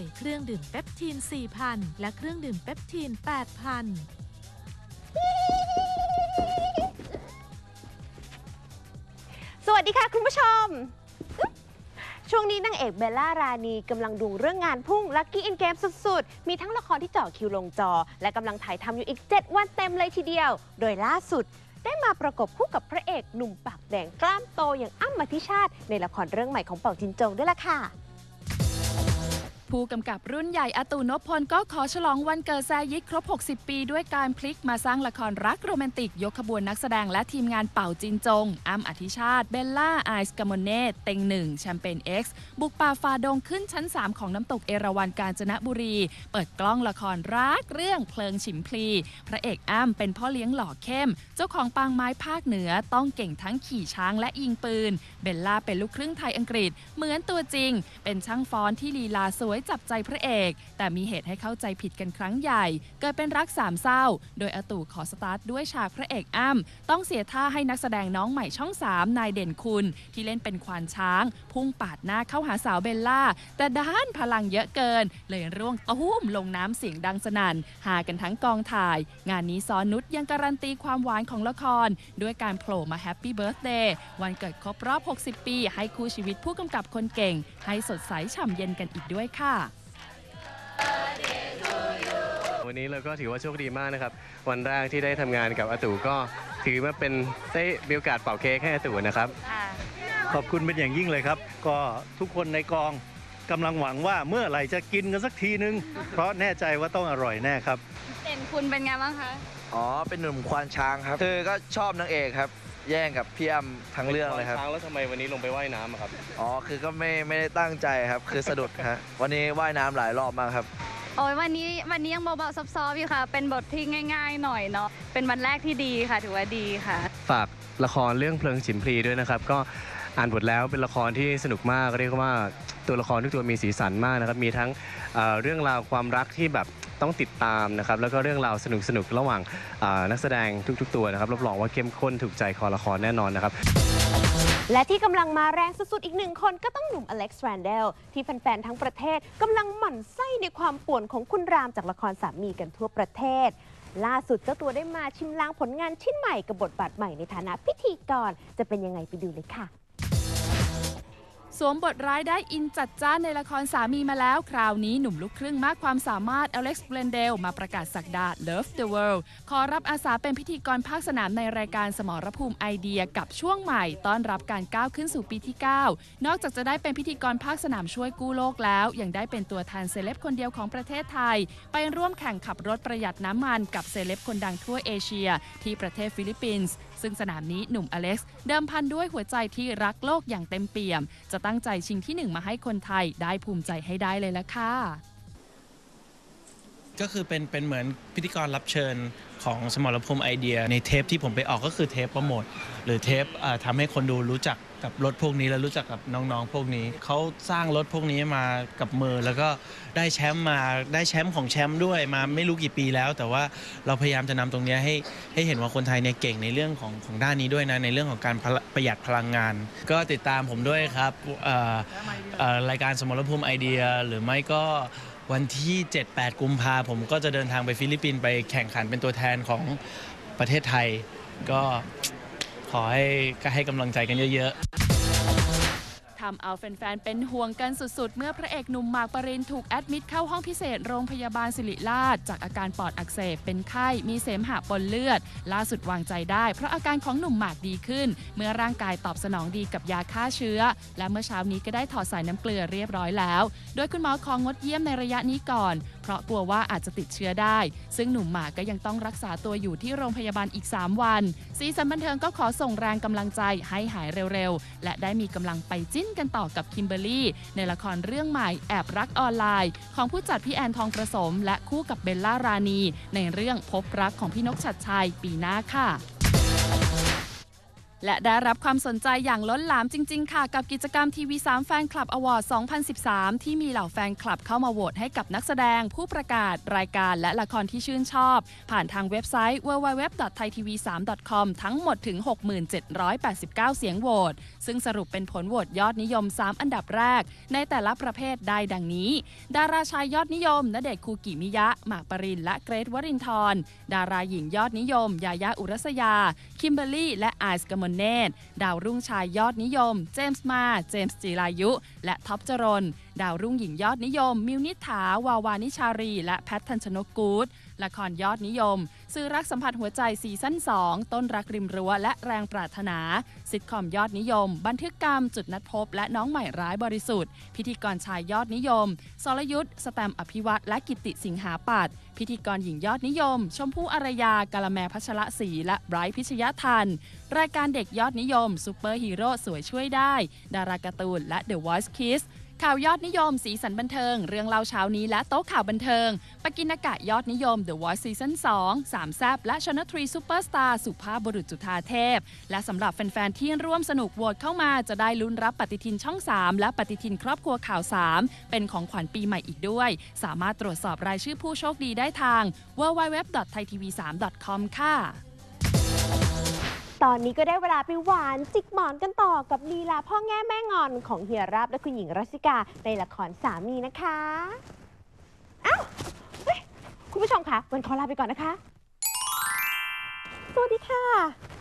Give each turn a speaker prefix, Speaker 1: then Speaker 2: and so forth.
Speaker 1: ย เครื่องดื่มเปปทีน 4,000 และเครื่องดื่มเปปทีน 8,000
Speaker 2: สวัสดีค่ะคุณผู้ชม ช่วงนี้นางเอกเบลล่ารานีกำลังดูเรื่องงานพุ่ง Lucky in Game สุดๆ มีทั้งละครที่เจ่อคิวลงจอ และกำลังถ่ายทำอยู่อีก 7 วันเต็มเลยทีเดียว โดยล่าสุด ได้มาประกบคู่กับพระเอกหนุ่มปากแดงกล้ามโตอย่างอ้ำมาธิชาติ ในละครเรื่องใหม่ของเป่าจินจงด้วยล่ะค่ะ
Speaker 3: ผู้กำกับรุ่นใหญ่อาตูนพพลก็ขอฉลองวันเกิดแซยิกครบ 60 ปี ด้วยการพลิกมาสร้างละครรักโรแมนติก ยกขบวนนักแสดงและทีมงานเป่าจินจงอ้ำอธิชาติ เบลล่าไอส์กามอนเน่เต็งหนึ่งแชมเปญ X บุกป่าฟาดงขึ้นชั้น 3 ของน้ำตกเอราวัณกาญจนบุรี เปิดกล้องละครรักเรื่องเพลิงฉิมพลี พระเอกอ้ำเป็นพ่อเลี้ยงหล่อเข้ม เจ้าของปางไม้ภาคเหนือต้องเก่งทั้งขี่ช้างและยิงปืน เบลล่าเป็นลูกครึ่งไทยอังกฤษ เหมือนตัวจริง เป็นช่างฟ้อนที่ลีลาสวยจับใจพระเอก แต่มีเหตุให้เข้าใจผิดกันครั้งใหญ่ เกิดเป็นรักสามเศร้า โดยอาตู่ขอสตาร์ทด้วยฉากพระเอกอ้ำต้องเสียท่าให้นักแสดงน้องใหม่ช่อง 3 นายเด่นคุณ ที่เล่นเป็นควานช้าง พุ่งปาดหน้าเข้าหาสาวเบลล่า แต่ด้านพลังเยอะเกิน เลยร่วงตุ้มลงน้ำเสียงดังสนั่นหากันทั้งกองถ่าย งานนี้ซอนนุชยังการันตีความหวานของละคร ด้วยการโผล่มาแฮปปี้เบิร์ d เดย์วันเกิดครบรอบ 60 ปี ให้คู่ชีวิตผู้กำกับคนเก่ง ให้สดใสฉ่ำเย็นกันอีกด้วยค่ะ
Speaker 4: วันนี้เราก็ถือว่าโชคดีมากนะครับ วันแรกที่ได้ทำงานกับอาตู่ก็ถือว่าเป็นได้มีโอกาสเป่าเค้กให้อาตู่นะครับ
Speaker 5: ขอบคุณเป็นอย่างยิ่งเลยครับ ก็ทุกคนในกองกำลังหวังว่าเมื่อไหร่จะกินกันสักทีนึง เพราะแน่ใจว่าต้องอร่อยแน่ครับ
Speaker 6: เด่นคุณเป็นไงบ้างคะ
Speaker 7: อ๋อ เป็นหนุ่มควานช้างครับคือก็ชอบนางเอกครับ แย่งกับพี่อ้ำทั้งเรื่องเลยครับ
Speaker 4: ช้างแล้วทำไมวันนี้ลงไปว่ายน้ำอะครับ
Speaker 7: อ๋อ คือก็ไม่ไม่ได้ตั้งใจครับ คือสะดุดฮะ วันนี้ว่ายน้ำหลายรอบมากครับ
Speaker 6: โอ้ยวันนี้วันนี้ยังเบาๆซอฟต์ๆอยู่ค่ะ เป็นบทที่ง่าย ๆ หน่อยเนาะเป็นวันแรกที่ดีค่ะ ถือว่าดีค่ะ
Speaker 4: ฝากละครเรื่องเพลิงฉิมพลีด้วยนะครับ ก็อ่านบทแล้วเป็นละครที่สนุกมากเรียกว่าตัวละครทุกตัวมีสีสันมากนะครับ มีทั้งเอ่อเรื่องราวความรักที่แบบ ต้องติดตามนะครับแล้วก็เรื่องราวสนุกสนุกๆระหว่างอ่อนักแสดงทุก ๆ ตัวนะครับรับรองว่าเข้มข้นถูกใจคอละครแน่นอนนะครับ
Speaker 2: และที่กำลังมาแรงสุด ๆ อีกหนึ่งคนก็ต้องหนุ่มอเล็กซ์แรนเดลที่แฟน ๆ ทั้งประเทศกำลังหมั่นไส้ในความป่วนของคุณรามจากละครสามีกันทั่วประเทศ ล่าสุดเจ้าตัวได้มาชิมลางผลงานชิ้นใหม่กับบทบาทใหม่ในฐานะพิธีกร จะเป็นยังไงไปดูเลยค่ะ
Speaker 3: สวมบทร้ายได้อินจัดจ้านในละครสามีมาแล้ว คราวนี้หนุ่มลูกครึ่งมากความสามารถอเล็กซ์เบลนเดลมาประกาศสักดา Love the World ขอรับอาสาเป็นพิธีกรภาคสนามในรายการสมรภูมิไอเดียกับช่วงใหม่ต้อนรับการก้าวขึ้นสู่ปีที่ 9 นอกจากจะได้เป็นพิธีกรภาคสนามช่วยกู้โลกแล้ว ยังได้เป็นตัวแทนเซเลบคนเดียวของประเทศไทย ไปร่วมแข่งขับรถประหยัดน้ำมันกับเซเลบคนดังทั่วเอเชีย ที่ประเทศฟิลิปปินส์ซึ่งสนามนี้หนุ่มอเล็กซ์เดิมพันด้วยหัวใจที่รักโลกอย่างเต็มเปี่ยม จะตั้งใจชิงที่หนึ่งมาให้คนไทยได้ภูมิใจให้ได้เลยละค่ะ
Speaker 8: ก็คือเป็นเป็นเหมือนพิธีกรรับเชิญของสมรภูมิไอเดีย ในเทปที่ผมไปออกก็คือเทปโปรโมทหรือเทปทำให้คนดูรู้จัก กับรถพวกนี้และรู้จักกับน้องๆพวกนี้เขาสร้างรถพวกนี้มากับมือแล้วก็ได้แชมป์มาได้แชมป์ของแชมป์ด้วยมาไม่รู้กี่ปีแล้ว แต่ว่าเราพยายามจะนำตรงเนี้ยให้ให้เห็นว่าคนไทยเนี่ยเก่งในเรื่องของของด้านนี้ด้วยนะในเรื่องของการประประหยัดพลังงาน ก็ติดตามผมด้วยครับเอ่อเอ่อรายการสมรภูมิไอเดีย หรือไม่ก็วันที่ 7-8 กุมภาผมก็จะเดินทางไปฟิลิปปินส์ไปแข่งขันเป็นตัวแทนของประเทศไทย ก็ ขอให้ก็ให้กำลังใจกันเยอะๆ
Speaker 3: ทำเอาแฟนๆ เป็นห่วงกันสุดๆ เมื่อพระเอกหนุ่มหมากปรินถูกแอดมิดเข้าห้องพิเศษโรงพยาบาลศิริราช จากอาการปอดอักเสบเป็นไข้มีเสมหะปนเลือด ล่าสุดวางใจได้ เพราะอาการของหนุ่มหมากดีขึ้น เมื่อร่างกายตอบสนองดีกับยาฆ่าเชื้อ และเมื่อเช้านี้ก็ได้ถอดสายน้ำเกลือเรียบร้อยแล้ว โดยคุณหมอของงดเยี่ยมในระยะนี้ก่อน เพราะกลัวว่าอาจจะติดเชื้อได้ ซึ่งหนุ่มหมากก็ยังต้องรักษาตัวอยู่ที่โรงพยาบาลอีก 3 วัน สีสันบันเทิงก็ขอส่งแรงกำลังใจให้หายเร็วๆ และได้มีกำลังไปจิ้นกันต่อกับคิมเบอร์รี่ในละครเรื่องใหม่แอบรักออนไลน์ ของผู้จัดพี่แอนทองประสม และคู่กับเบลล่ารานี ในเรื่องพบรักของพี่นกชัดชัยปีหน้าค่ะ และได้รับความสนใจอย่างล้นหลามจริง ๆ ค่ะ กับกิจกรรมทีวี3แฟนคลับอวอร์ด 2013 ที่มีเหล่าแฟนคลับเข้ามาโหวตให้กับนักแสดง ผู้ประกาศ รายการและละครที่ชื่นชอบ ผ่านทางเว็บไซต์ www.thaitv3.com ทั้งหมดถึง 6789 เสียงโหวตซึ่งสรุปเป็นผลโหวตยอดนิยม 3 อันดับแรก ในแต่ละประเภทได้ดังนี้ ดาราชายยอดนิยมณเดชคูกิมิยะหมากปรินและเกรทวรินทร์ดาราหญิงยอดนิยม ยายาอุรัสยา คิมเบอรรี่ และไอซ์กมนเนตดาวรุ่งชายยอดนิยม เจมส์มา เจมส์จีรายุ และท็อปจรน ดาวรุ่งหญิงยอดนิยม มิวนิษฐาวาวานิชารี และแพททันชนกกูด ละครยอดนิยม สื่อรักสัมผัสหัวใจซีซั่น 2 ต้นรักริมรั้วและแรงปรารถนา ซิทคอมยอดนิยม บันทึกกรรมจุดนัดพบ และน้องใหม่ร้ายบริสุทธิ์ พิธีกรชายยอดนิยม สรยุทธ์สแตมอภิวัตและกิตติสิงหาปัตพิธีกรหญิงยอดนิยม ชมพู่อารยากาละแมพัชระศรีและไบรท์พิชยทัน รายการเด็กยอดนิยมซูเปอร์ฮีโร่สวยช่วยได้ ดาราการ์ตูนและ The Voice Kids ข่าวยอดนิยมสีสันบันเทิง เรื่องเล่าเช้านี้และโต๊ะข่าวบันเทิง ปกินากะยอดนิยม The Voice Season 2สามแซบและชนทรีซูเปอร์สตาร์สุภาพบุรุษจุธาเทพ และสำหรับแฟน ๆ ที่ร่วมสนุกโหวตเข้ามาจะได้ลุ้นรับปฏิทินช่อง 3 และปฏิทินครอบครัวข่าว 3 เป็นของขวัญปีใหม่อีกด้วย สามารถตรวจสอบรายชื่อผู้โชคดีได้ทาง www.thaitv3.com ค่ะ
Speaker 2: ตอนนี้ก็ได้เวลาไปหวานจิกหมอนกันต่อกับลีลาพ่อแง่แม่งอนของเฮียรับและคุณหญิงรัชกาในละครสามีนะคะอ้าวเฮ้คุณผู้ชมคะวันขอลาไปก่อนนะคะ สวัสดีค่ะ